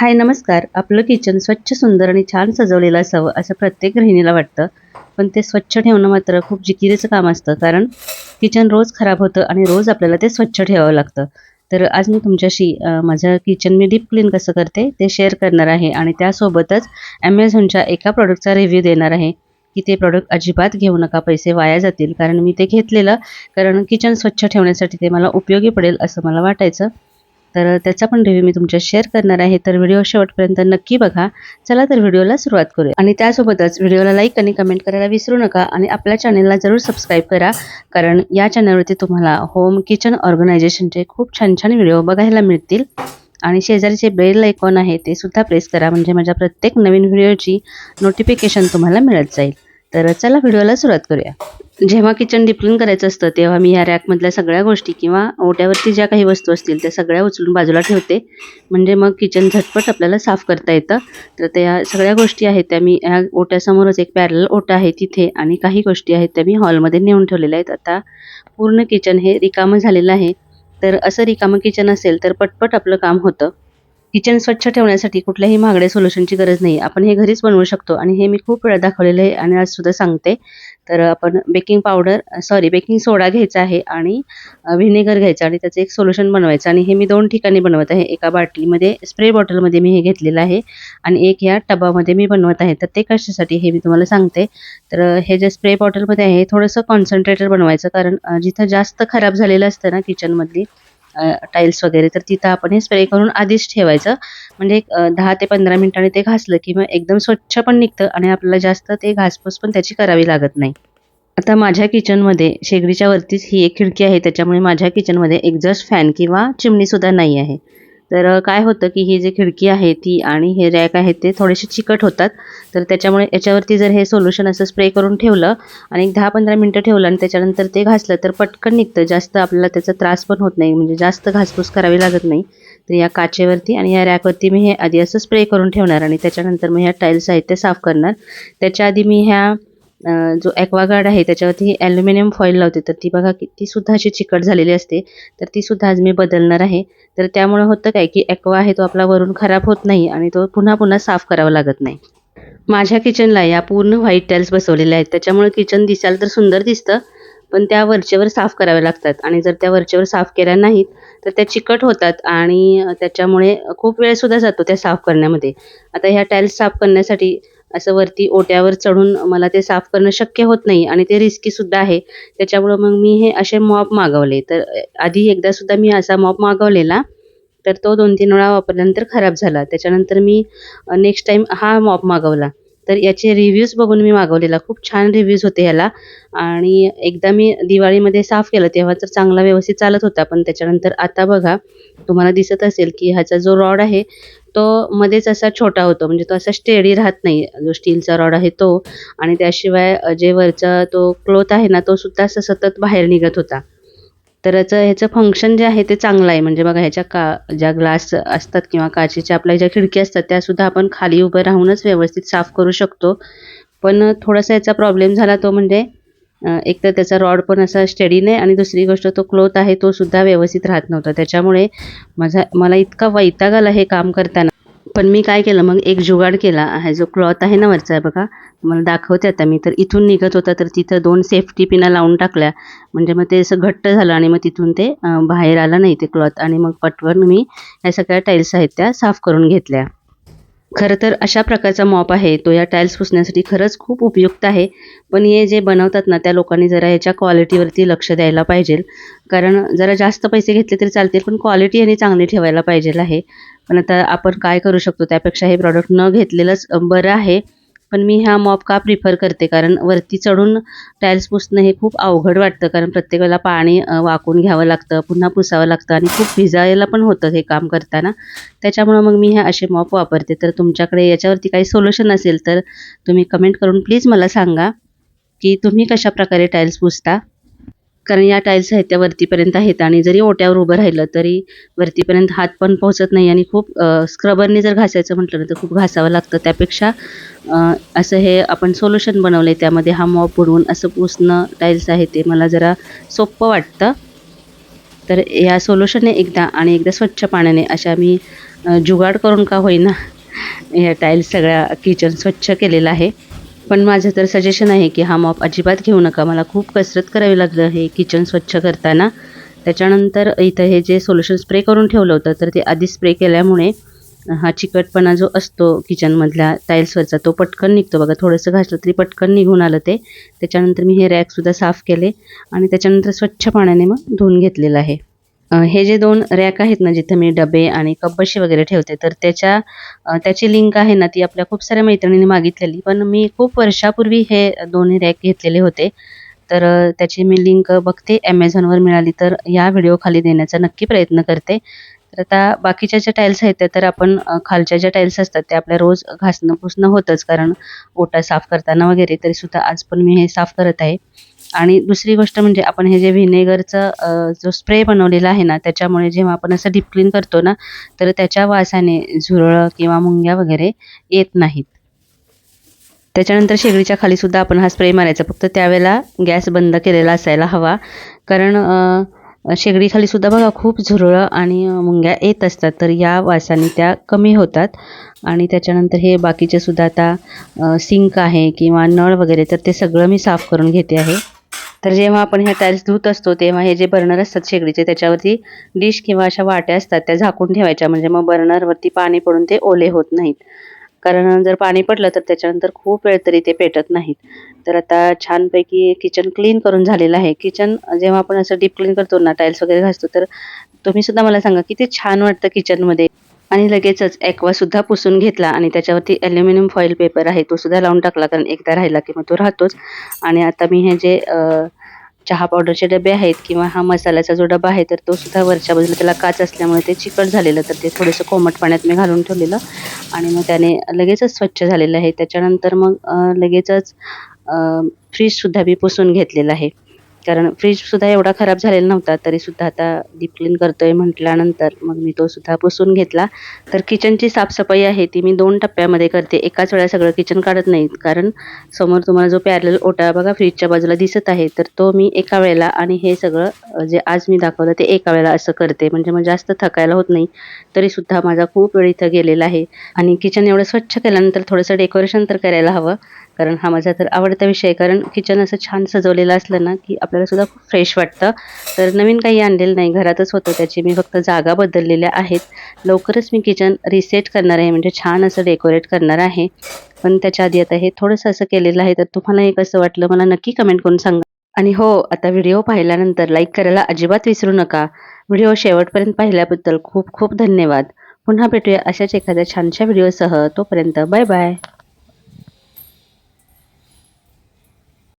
हाय नमस्कार. आपलं किचन स्वच्छ सुंदर आणि छान सजवलेलं असावं असं प्रत्येक गृहिणीला वाटतं. पण ते स्वच्छ ठेवणं मात्र खूप जिकिरीचं काम असतं. कारण किचन रोज खराब होतं आणि रोज आपल्याला ते स्वच्छ ठेवावं लागतं. तर आज मी तुमच्याशी माझं किचन मी डीप क्लीन कसं करते ते शेअर करणार आहे आणि त्यासोबतच ॲमेझॉनच्या एका प्रॉडक्टचा रिव्ह्यू देणार आहे की ते प्रॉडक्ट अजिबात घेऊ नका पैसे वाया जातील. कारण मी ते घेतलेलं कारण किचन स्वच्छ ठेवण्यासाठी ते मला उपयोगी पडेल असं मला वाटायचं. तर त्याचा पण रिव्ह्यू मी तुमच्या शेअर करणार आहे. तर व्हिडिओ शेवटपर्यंत नक्की बघा. चला तर व्हिडिओला सुरुवात करूया. आणि त्यासोबतच व्हिडिओला लाईक आणि कमेंट करायला विसरू नका आणि आपल्या चॅनलला जरूर सबस्क्राईब करा. कारण या चॅनलवरती तुम्हाला होम किचन ऑर्गनायझेशनचे खूप छान छान व्हिडिओ बघायला मिळतील. आणि शेजारी जे बेल आयकॉन आहे ते सुद्धा प्रेस करा. म्हणजे माझ्या प्रत्येक नवीन व्हिडिओची नोटिफिकेशन तुम्हाला मिळत जाईल. तर चला व्हिडिओला सुरुवात करूया. जेव्हा किचन डिप्लिन करायचं असतं तेव्हा मी या रॅकमधल्या सगळ्या गोष्टी किंवा ओट्यावरती ज्या काही वस्तू असतील त्या सगळ्या उचलून बाजूला ठेवते. म्हणजे मग किचन झटपट आपल्याला साफ करता येतं. तर त्या सगळ्या गोष्टी आहेत त्या मी ह्या ओट्यासमोरच एक पॅरल ओटा आहे तिथे आणि काही गोष्टी आहेत त्या मी हॉलमध्ये नेऊन ठेवलेल्या आहेत. आता पूर्ण किचन हे रिकामं झालेलं आहे. तर असं रिकामं किचन असेल तर पटपट आपलं काम होतं. किचन स्वच्छ ठेवण्यासाठी कुठल्याही महागड्या सोल्युशनची गरज नाही. आपण हे घरीच बनवू शकतो आणि हे मी खूप वेळा दाखवलेलं आहे आणि आज सुद्धा सांगते. तर आपण baking powder sorry baking soda घ्यायचा आहे आणि व्हिनेगर घ्यायचा आणि त्याचं एक सोल्युशन बनवायचं आणि हे मी दोन ठिकाणी बनवत आहे. एका बाटलीमध्ये स्प्रे बॉटलमध्ये मी हे घेतलेलं आहे आणि एक या टबामध्ये मी बनवत आहे. तर ते कशासाठी हे मी तुम्हाला सांगते. तर हे जे स्प्रे बॉटलमध्ये आहे थोडंसं कॉन्सन्ट्रेटर बनवायचं कारण जिथं जास्त खराब झालेलं असतं ना किचनमधली टाईल्स वगैरे तर तिथं आपण हे स्प्रे करून आधीच ठेवायचं. म्हणजे दहा ते पंधरा मिनिटांनी ते घासलं की मग एकदम स्वच्छ पण निघतं आणि आपल्याला जास्त ते घासपूस पण त्याची करावी लागत नाही. आता माझ्या किचनमध्ये शेगडीच्या वरतीच ही एक खिडकी आहे. त्याच्यामुळे माझ्या किचनमध्ये एक्झॉस्ट फॅन किंवा चिमणीसुद्धा नाही आहे. तर काय होतं की ही जी खिडकी आहे ती आणि हे रॅक आहे ते थोडेसे चिकट होतात. तर त्याच्यामुळे याच्यावरती जर हे सोल्युशन असं स्प्रे करून ठेवलं आणि एक दहा पंधरा मिनटं ठेवलं आणि त्याच्यानंतर ते घासलं तर पटकन निघतं. जास्त आपल्याला त्याचा त्रास पण होत नाही. म्हणजे जास्त घासपूस करावी लागत नाही. तर या काचेवरती आणि या रॅकवरती मी हे आधी असं स्प्रे करून ठेवणार आणि त्याच्यानंतर मग ह्या टाईल्स आहेत ते साफ करणार. त्याच्या आधी मी ह्या जो ॲक्वागार्ड आहे त्याच्यावरती ही ॲल्युमिनियम फॉईल लावते. तर ती बघा की ती सुद्धा अशी चिकट झालेली असते. तर ती सुद्धा आज मी बदलणार आहे. तर त्यामुळे होतं काय की ॲक्वा आहे तो आपला वरून खराब होत नाही आणि तो पुन्हा पुन्हा साफ करावा लागत नाही. माझ्या किचनला या पूर्ण व्हाईट टाईल्स बसवलेल्या आहेत. त्याच्यामुळे किचन दिसायला तर सुंदर दिसतं पण त्या वरचेवर साफ कराव्या लागतात. आणि जर त्या वरचेवर साफ केल्या नाहीत तर त्या चिकट होतात आणि त्याच्यामुळे खूप वेळसुद्धा जातो त्या साफ करण्यामध्ये. आता ह्या टाईल्स साफ करण्यासाठी असं वरती ओट्यावर चढून मला ते साफ करणं शक्य होत नाही आणि ते रिस्कीसुद्धा आहे. त्याच्यामुळं मग मी हे असे मॉप मागवले. तर आधी एकदासुद्धा मी असा मॉप मागवलेला तर तो दोन तीन वेळा वापरल्यानंतर खराब झाला. त्याच्यानंतर मी नेक्स्ट टाईम हा मॉप मागवला. तर याचे रिव्ह्यूज बघून मी मागवलेला. खूप छान रिव्ह्यूज होते ह्याला आणि एकदा मी दिवाळीमध्ये साफ केलं तेव्हा तर चांगला व्यवस्थित चालत होता. पण त्याच्यानंतर आता बघा तुम्हाला दिसत असेल की ह्याचा जो रॉड आहे तो मध्येच असा छोटा होतो. म्हणजे तो असा स्टेडी राहत नाही जो स्टीलचा रॉड आहे तो. आणि त्याशिवाय जे वरचा तो क्लोथ आहे ना तो सुद्धा असं सतत बाहेर निघत होता. तर याचं ह्याचं फंक्शन जे आहे ते चांगलं आहे. म्हणजे बघा ह्याच्या का ज्या ग्लास असतात किंवा काचेच्या आपल्या ज्या खिडक्या असतात त्यासुद्धा आपण खाली उभं राहूनच व्यवस्थित साफ करू शकतो. पण थोडासा याचा प्रॉब्लेम झाला तो म्हणजे एक तर त्याचा रॉड पण असा स्टडी नाही आणि दुसरी गोष्ट तो क्लोथ आहे तो सुद्धा व्यवस्थित राहत नव्हता. त्याच्यामुळे माझा मला इतका वैताग आला हे काम करताना. पण मी काय केलं मग एक जुगाड केला. हा जो क्लॉथ आहे ना वरचा बघा मला दाखवते आता मी. तर इथून निघत होता तर तिथं दोन सेफ्टी पिना लावून टाकल्या. म्हणजे मग ते असं घट्ट झालं आणि मग तिथून ते बाहेर आलं नाही ते क्लॉथ आणि मग पटवून मी ह्या सगळ्या टाईल्स आहेत त्या साफ करून घेतल्या. खरं तर अशा प्रकारचा मॉप आहे तो या टाईल्स पुसण्यासाठी खरंच खूप उपयुक्त आहे. पण हे जे बनवतात ना त्या लोकांनी जरा याच्या क्वालिटीवरती लक्ष द्यायला पाहिजे. कारण जरा जास्त पैसे घेतले तरी चालतील पण क्वालिटी याने चांगली ठेवायला पाहिजे आहे. पण आता आपण काय करू शकतो त्यापेक्षा हे प्रॉडक्ट न घेतलेलंच बरं आहे. पण मी हा मॉप का प्रिफर करते? कारण वरती चढून टाईल्स पुसणं हे खूप अवघड वाटतं. कारण प्रत्येक वेळेला पाणी वाकून घ्यावं लागतं पुन्हा पुसावं लागतं आणि खूप भिजायला पण होतं हे काम करताना. त्याच्यामुळं मग मी हे असे मॉप वापरते. तर तुमच्याकडे याच्यावरती काही सोल्युशन असेल तर तुम्ही कमेंट करून प्लीज मला सांगा की तुम्ही कशा प्रकारे टाईल्स पुसता? कारण या टाईल्स आहेत त्या वरतीपर्यंत आहेत आणि जरी ओट्यावर उभं राहिलं तरी वरतीपर्यंत हात पण पोहोचत नाही आणि खूप स्क्रबरने जर घासायचं म्हटलं तर खूप घासावं लागतं. त्यापेक्षा असं हे आपण सोल्युशन बनवलं आहे त्यामध्ये हा मॉप बुडवून असं पुसणं टाईल्स आहे ते मला जरा सोपं वाटतं. तर या सोल्युशनने एकदा आणि एकदा स्वच्छ पाण्याने अशा मी जुगाड करून का होईना या टाईल्स सगळ्या किचन स्वच्छ केलेलं आहे. पण माझं तर सजेशन आहे की हा मॉप अजिबात घेऊ नका. मला खूप कसरत करावी लागलं हे किचन स्वच्छ करताना. त्याच्यानंतर इथं हे जे सोल्युशन स्प्रे करून ठेवलं होतं तर ते आधी स्प्रे केल्यामुळे हा चिकटपणा जो असतो किचनमधल्या टाईल्सवरचा तो पटकन निघतो. बघा थोडंसं घासलं तरी पटकन निघून आलं ते. त्याच्यानंतर मी हे रॅकसुद्धा साफ केले आणि त्याच्यानंतर स्वच्छ पाण्याने मग धुवून घेतलेलं आहे. हे जे दोन रॅक आहेत ना जिथं मी डबे आणि कपबशी वगैरे ठेवते तर त्याच्या त्याची लिंक आहे ना ती आपल्या खूप साऱ्या मैत्रिणींनी मागितलेली. पण मी खूप वर्षापूर्वी हे दोन्ही रॅक घेतलेले होते. तर त्याची मी लिंक बघते ॲमेझॉनवर मिळाली. तर या व्हिडिओ खाली देण्याचा नक्की प्रयत्न करते. तर आता बाकीच्या ज्या टाईल्स आहेत त्या तर आपण खालच्या ज्या टाईल्स असतात त्या आपल्या रोज घासणं पुसणं होतंच. कारण ओटा साफ करताना वगैरे तरीसुद्धा आज पण मी हे साफ करत आहे. आणि दुसरी गोष्ट म्हणजे आपण हे जे व्हिनेगरचं जो स्प्रे बनवलेला आहे ना त्याच्यामुळे जेव्हा आपण असं डीप क्लीन करतो ना तर त्याच्या वासाने झुरळं किंवा मुंग्या वगैरे येत नाहीत. त्याच्यानंतर शेगडीच्या खाली सुद्धा आपण हा स्प्रे मारायचा. फक्त त्यावेळेला गॅस बंद केलेला असायला हवा. कारण शेगडीखालीसुद्धा शेगडीखाली सुद्धा बघा खूप झुरळं आणि मुंग्या येत असतात. तर या वासाने त्या कमी होतात. आणि त्याच्यानंतर हे बाकीचे सुद्धा आता सिंक आहे किंवा नळ वगैरे तर ते सगळं मी साफ करून घेते आहे. तर जेव्हा आपण ह्या टाईल्स धुत असतो तेव्हा हे जे बर्नर असतात शेगडीचे त्याच्यावरती डिश किंवा अशा वाट्या असतात त्या झाकून ठेवायच्या. म्हणजे मग बर्नरवरती पाणी पडून ते ओले होत नाहीत. कारण जर पाणी पडलं तर त्याच्यानंतर खूप वेळ तरी ते पेटत नाहीत. तर आता छानपैकी किचन क्लीन करून झालेलं आहे. किचन जेव्हा आपण असं डीप क्लीन करतो ना टाईल्स वगैरे घासतो तर तुम्ही सुद्धा मला सांगा किती छान वाटतं किचनमध्ये आणि लगेचच ॲक्वा सुद्धा पुसून घेतला आणि त्याच्यावरती ॲल्युमिनियम फॉईल पेपर आहे तो सुद्धा लावून टाकला कारण एकदा राहिला की मग तो राहतोच. आणि आता मी हे जे चहा पावडरचे डबे आहेत किंवा हा मसाल्याचा जो डबा आहे तर तो सुद्धा वरच्या बाजूला त्याला काच असल्यामुळे ते चिकट झालेलं तर ते थोडंसं कोमट पाण्यात मी घालून ठेवलेलं. आणि मग त्याने लगेचच स्वच्छ झालेलं आहे. त्याच्यानंतर मग लगेचच फ्रीजसुद्धा मी पुसून घेतलेलं आहे. कारण फ्रीजसुद्धा एवढा खराब झालेला नव्हता तरीसुद्धा आता डीप क्लीन करतोय म्हटल्यानंतर मग मी तो सुद्धा पुसून घेतला. तर किचनची साफसफाई आहे ती मी दोन टप्प्यामध्ये करते. एकाच वेळा सगळं किचन काढत नाही कारण समोर तुम्हाला जो पॅरल ओटा बघा फ्रीजच्या बाजूला दिसत आहे तर तो मी एका वेळेला आणि हे सगळं जे आज मी दाखवलं ते एका वेळेला असं करते. म्हणजे मग जास्त थकायला होत नाही तरीसुद्धा माझा खूप वेळ इथं गेलेला आहे. आणि किचन एवढं स्वच्छ केल्यानंतर थोडंसं डेकोरेशन तर करायला हवं कारण हा माझा तर आवडता विषय आहे. कारण किचन असं छान सजवलेलं असलं ना की आपल्याला सुद्धा खूप फ्रेश वाटतं. तर नवीन काही आणलेलं नाही घरातच होतं त्याची. मी फक्त जागा बदललेल्या आहेत. लवकरच मी किचन रिसेट करणार आहे म्हणजे छान असं डेकोरेट करणार आहे. पण त्याच्या आधी आता हे थोडंसं असं केलेलं आहे तर तुम्हाला हे कसं वाटलं मला नक्की कमेंट करून सांगा. आणि हो आता व्हिडिओ पाहिल्यानंतर लाईक करायला अजिबात विसरू नका. व्हिडिओ शेवटपर्यंत पाहिल्याबद्दल खूप खूप धन्यवाद. पुन्हा भेटूया अशाच एखाद्या छानशा व्हिडिओसह तोपर्यंत बाय बाय